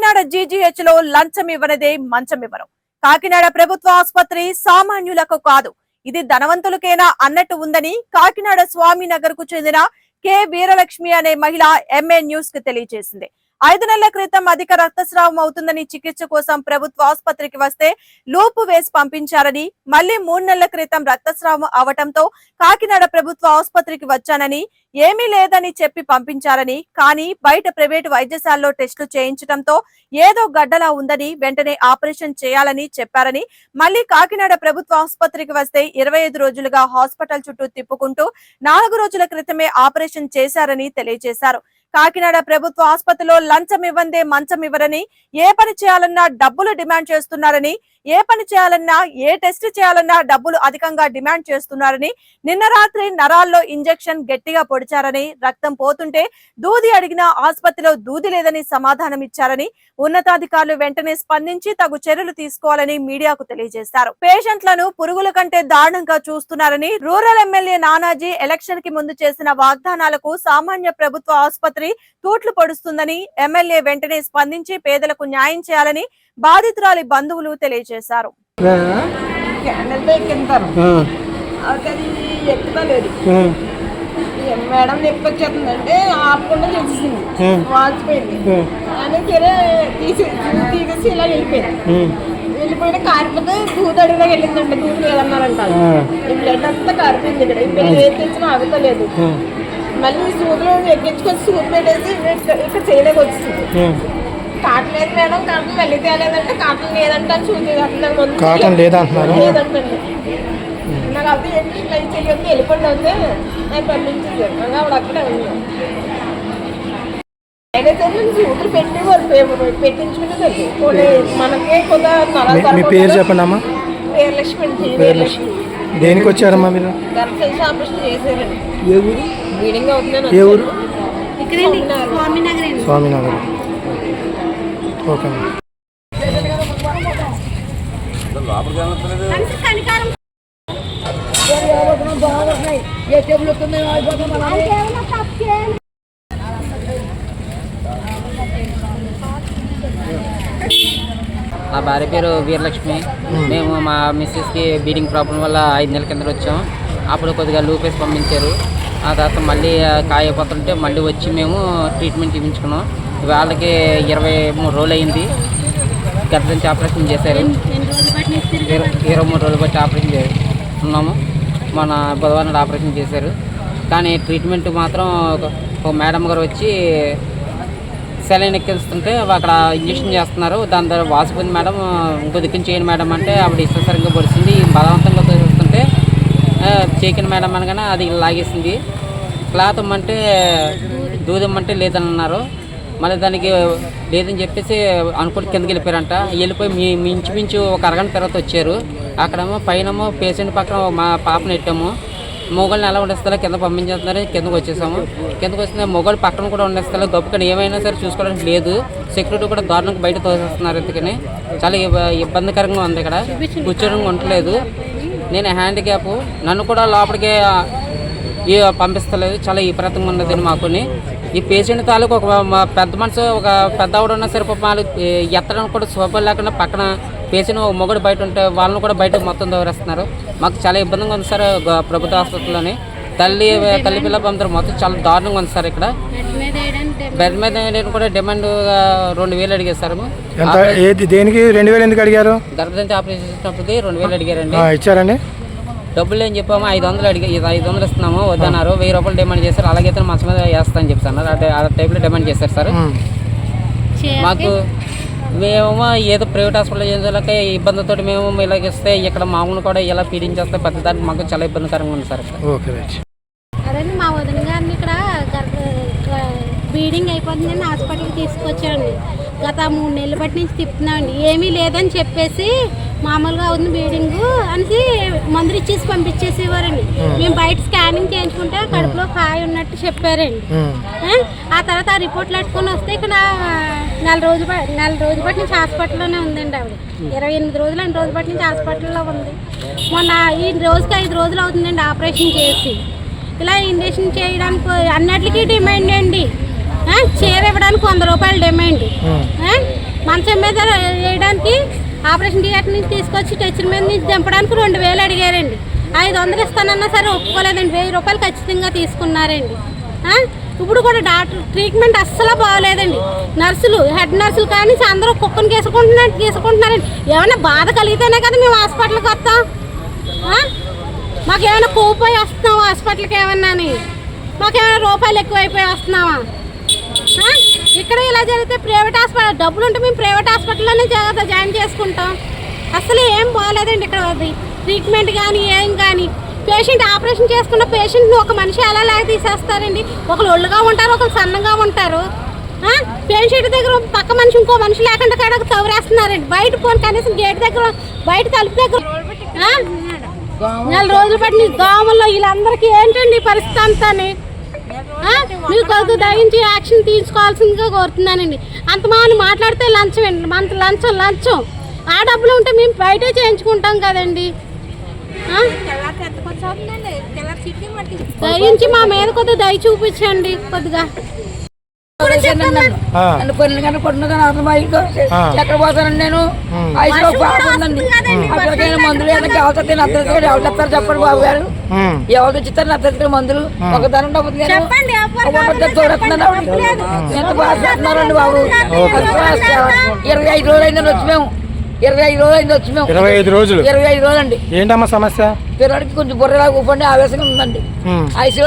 కాకినాడ జీజీహెచ్లో లంచం ఇవ్వనిదే మంచం ఇవ్వరు కాకినాడ ప్రభుత్వ ఆసుపత్రి సామాన్యులకు కాదు. ఇది ధనవంతులకేనా అన్నట్టు ఉందని కాకినాడ స్వామినగర్కు చెందిన కె వీరలక్ష్మి అనే మహిళ ఎంఏ న్యూస్కు తెలియజేసింది. ఐదు నెలల క్రితం అధిక రక్తస్రావం అవుతుందని చికిత్స కోసం ప్రభుత్వ ఆసుపత్రికి వస్తే లోపు వేసి పంపించారని మళ్ళీ మూడు నెలల క్రితం రక్తస్రావం అవటంతో కాకినాడ ప్రభుత్వ ఆసుపత్రికి వచ్చానని ఏమీ లేదని చెప్పి పంపించారని కానీ బయట ప్రైవేటు వైద్యశాలలో టెస్టులు చేయించడంతో ఏదో గడ్డలా ఉందని వెంటనే ఆపరేషన్ చేయాలని చెప్పారని మళ్ళీ కాకినాడ ప్రభుత్వ ఆసుపత్రికి వస్తే ఇరవై ఐదు రోజులుగా హాస్పిటల్ చుట్టూ తిప్పుకుంటూ నాలుగు రోజుల క్రితమే ఆపరేషన్ చేశారని తెలియజేశారు. కాకినాడ ప్రభుత్వ ఆసుపత్రిలో లంచం ఇవ్వందే మంచం ఇవ్వరని ఏ పని చేయాలన్నా డబ్బులు డిమాండ్ చేస్తున్నారని ఏ పని చేయాలన్నా ఏ టెస్ట్ చేయాలన్నా డబ్బులు అధికంగా డిమాండ్ చేస్తున్నారని నిన్న రాత్రి నరాల్లో ఇంజెక్షన్ గట్టిగా పొడిచారని రక్తం పోతుంటే దూది అడిగిన ఆసుపత్రిలో దూది లేదని సమాధానం ఇచ్చారని ఉన్నతాధికారులు వెంటనే స్పందించి తగు చర్యలు తీసుకోవాలని మీడియాకు తెలియజేశారు. పేషెంట్లను పురుగుల కంటే దారుణంగా చూస్తున్నారని రూరల్ ఎమ్మెల్యే నానాజీ ఎలక్షన్కి ముందు చేసిన వాగ్దానాలకు సామాన్య ప్రభుత్వ ఆసుపత్రి తూట్లు పొడుస్తుందని ఎమ్మెల్యే వెంటనే స్పందించి పేదలకు న్యాయం చేయాలని బాధితురాలి బంధువులు తెలియజేశారు. మేడం నొప్పి వచ్చేస్తుందంటే ఆపకుండా చేసేసింది వాచిపోయింది. అని సరే తీసి తీసేసి ఇలా వెళ్ళిపోయింది. వెళ్ళిపోయిన కారిపోతే దూది అడిగినా వెళ్ళిందండి దూది లేదన్నారంట ఈ బ్లడ్ అంతా కారిపోయింది ఇక్కడ. ఈ పిల్లలు ఏది తెచ్చినా ఆగుతలేదు. మళ్ళీ సూదులు ఎక్కించుకొని సూది పెట్టేసి ఇక్కడ- ఇక్కడ చేయలేక వచ్చింది కాటన్ లేదు మేడం కాటన్ మళ్ళీ తేలేదంటే కాటన్ లేదంటే అని చూసి అట్లా ముందు. కాటన్ లేదంటున్నారా? లేదంటండి నాకు అది ఏంటి ఇట్లా చెయ్యొద్దు వెళ్ళిపోండి అయితే ఆవిడ అక్కడే పెట్టి పెట్టించుకునేది మనకే కొంత మీ- మీ పేరు చెప్పండి అమ్మా వీరలక్ష్మి అండి దేనికి వచ్చారమ్మా మీరు? ఏ ఊరు? ఏ ఊరు? స్వామినగర్ ఓకే నా భార్య పేరు వీరలక్ష్మి. మేము. మా మిస్సెస్కి బీడింగ్ ప్రాబ్లం వల్ల ఐదు నెలల కింద వచ్చాం. అప్పుడు కొద్దిగా లూపేసి పంపించారు. ఆ తర్వాత మళ్ళీ కాయపోతుంటే మళ్ళీ వచ్చి మేము ట్రీట్మెంట్ చూపించుకున్నాం వాళ్ళకి ఇరవై మూడు రోజులు అయింది గర్భంచి ఆపరేషన్ చేశారు. ఇరవై మూడు రోజులు బట్టి ఆపరేషన్ చే ఉన్నాము. మన బుధవారం నాడు ఆపరేషన్ చేశారు. కానీ ట్రీట్మెంట్ మాత్రం ఒక- మేడం గారు వచ్చి సెలైన్ ఎక్కిస్తుంటే అక్కడ ఇంజక్షన్ చేస్తున్నారు. దాని ద్వారా వాసిపోయింది మేడం ఇంకో దిక్కుని చేయను మేడం అంటే ఆవిడ ఇష్టసరంగా పొడిచింది బలవంతంగా చూస్తుంటే చేయకిన మేడం అనగానే అది లాగేసింది. క్లాత్ ఇమ్మంటే దూదమ్మంటే లేదని అన్నారు మళ్ళీ దానికి లేదని చెప్పేసి అనుకుంటే కిందకి వెళ్ళిపోయారంట. వెళ్ళిపోయి మీ మించుమించు ఒక అరగంట తర్వాత వచ్చారు. అక్కడేమో పైనమో పేషెంట్ పక్కన మా పాపను పెట్టాము మొగల్ని ఎలా ఉండేస్తారో కింద పంపించేస్తున్నారు కిందకు వచ్చేసాము. కిందకు వచ్చిన మొగలు పక్కన కూడా ఉండేస్తారు గొప్పకని ఏమైనా సరే చూసుకోవడానికి లేదు. సెక్యూరిటీ కూడా దారుణంగా బయట తోసేస్తున్నారు ఎందుకని చాలా ఇబ్బ- ఇబ్బందికరంగా ఉంది ఇక్కడ. కూర్చోడానికి ఉండలేదు నేను హ్యాండిక్యాప్. నన్ను కూడా లోపలికి ఈ పంపిస్తలేదు. చాలా విపరీతంగా ఉన్నది మాకుని. ఈ పేషెంట్ తాలూకు ఒక పెద్ద మనసు ఒక పెద్ద ఆవిడ ఉన్నా సరే వాళ్ళు ఎత్తడానికి కూడా శోభ లేకుండా పక్కన పేషెంట్ ఒక మొగుడు బయట ఉంటే వాళ్ళని కూడా బయట మొత్తం దోరేస్తున్నారు. మాకు చాలా ఇబ్బందిగా ఉంది సార్ ప్రభుత్వ ఆసుపత్రిలోని. తల్లి తల్లి పిల్ల పంపుతారు మొత్తం చాలా దారుణంగా ఉంది సార్ ఇక్కడ. బెడ్ మీద వేయడానికి కూడా డిమాండ్ రెండు వేలు అడిగారు సార్. దేనికి? రెండు వేలు ఎందుకు అడిగారు? గర్భదంతి ఆపరేషన్ చేసినప్పటికి రెండు వేలు అడిగారండి. ఇచ్చారండి. డబ్బులు ఏం చెప్పాము? ఐదు వందలు అడిగి ఐదు వందలు ఇస్తున్నాము వద్దన్నారు. వెయ్యి రూపాయలు డిమాండ్ చేశారు. అలాగే ఇతను మంచం మీద వేస్తా అని చెప్పారు ఆ టైప్లో డిమాండ్ చేశారు సార్. మాకు మేము ఏదో ప్రైవేట్ హాస్పిటల్ చేసేలాక ఇబ్బందితో మేము ఇలాగ ఇస్తే ఇక్కడ మామూలు కూడా ఇలా ఫీడింగ్ చేస్తే పెద్ద దానికి మాకు చాలా ఇబ్బందికరంగా ఉంది సార్ ఇక్కడ. Okay right. అదే మా వదిన గారిని ఇక్కడ బ్లీడింగ్ అయిపోతుందని హాస్పిటల్కి తీసుకొచ్చాండి. గత మూడు నెలల బట్టి నుంచి తిప్పుతున్నామండి ఏమీ లేదని చెప్పేసి మామూలుగా అవుతుంది బ్లీడింగ్ అనేసి మందులు ఇచ్చేసి పంపించేసేవారండి. మేము. బయట స్కానింగ్ చేయించుకుంటే కడుపులో కాయ ఉన్నట్టు చెప్పారండి. ఆ? తర్వాత ఆ రిపోర్ట్లు పెట్టుకొని వస్తే ఇక్కడ నెల రోజు నెల రోజు బట్టి నుంచి హాస్పిటల్లోనే ఉందండి ఆవిడ. ఇరవై ఎనిమిది రోజులు రెండు రోజుల బట్టి నుంచి హాస్పిటల్లో ఉంది. మొన్న ఈ రోజుకి ఐదు రోజులు అవుతుందండి ఆపరేషన్ చేసి. ఇలా ఇంజక్షన్ చేయడానికి అన్నిటికీ డిమాండ్ అండి? చీర ఇవ్వడానికి వంద రూపాయలు డిమాండ్? మంచం మీద వేయడానికి ఆపరేషన్ థియేటర్ నుంచి తీసుకొచ్చి టెచ్చిన మీద నుంచి దింపడానికి రెండు వేలు అడిగారండి. ఐదు వందలు ఇస్తానన్నా సరే ఒప్పుకోలేదండి. వెయ్యి రూపాయలు ఖచ్చితంగా తీసుకున్నారండి. ఇప్పుడు కూడా డాక్టర్ ట్రీట్మెంట్ అస్సలు బాగోలేదండి. నర్సులు హెడ్ నర్సులు కానీ అందరూ కుక్కను గీసుకుంటున్నారు గీసుకుంటున్నారండి. ఏమైనా బాధ కలిగితేనే కదా మేము హాస్పిటల్కి వస్తాం. మాకేమైనా కోపోయి వస్తున్నావా హాస్పిటల్కి ఏమన్నా మాకేమైనా రూపాయలు ఎక్కువైపోయి వస్తున్నావా? ఇక్కడ ఇలా జరిగితే ప్రైవేట్ హాస్పిటల్ డబ్బులు ఉంటే మేము ప్రైవేట్ హాస్పిటల్లోనే జాగ్రత్త జాయిన్ చేసుకుంటాం. అసలు ఏం బాగాలేదండి ఇక్కడ అది. ట్రీట్మెంట్ కానీ ఏం కానీ పేషెంట్ ఆపరేషన్ చేసుకున్న పేషెంట్ని ఒక మనిషి ఎలా లాగ తీసేస్తారండి. ఒకరు ఒళ్ళుగా ఉంటారు ఒకరు సన్నగా ఉంటారు. పేషెంట్ దగ్గర పక్క మనిషి ఇంకో మనిషి లేకుండా కాడ తవరేస్తున్నారండి బయట పోను కనీసం గేట్ దగ్గర బయట తలుపు దగ్గర నెల రోజులు పట్టిన దోమల్లో వీళ్ళందరికీ ఏంటండి పరిస్థితి అంతా మీరు కొద్దిగా దయించి యాక్షన్ తీసుకోవాల్సిందిగా కోరుతున్నానండి. అంత మాని మాట్లాడితే లంచం అండి అంత లంచం లంచం. ఆ డబ్బులు ఉంటే మేము బయటే చేయించుకుంటాం కదండి? దయించి మా మీద కొద్దిగా దయ చూపించండి కొద్దిగా. గంటలు కొట్టిన. ఎక్కడ పోతానండి నేను అక్కడికైనా మందులు అవుతుంది ఎవరు చెప్తారు చెప్పండి బాబు గారు. ఎవరు తెచ్చిస్తారు మందులు? ఒక ధనం డబ్బులు ఎంత బాగా చేస్తున్నారండి బాబు? ఇరవై ఐదు రోజులు అయిందని వచ్చి మేము ఇరవై ఐదు రోజులు అయింది వచ్చి మేము ఇరవై ఐదు రోజులు? ఇరవై ఐదు రోజులు అండి. ఏంటమ్మా సమస్య? పిల్లడికి కొంచెం బుర్రలా కూపండి ఆవేశంగా ఉందండి. ఐసీలో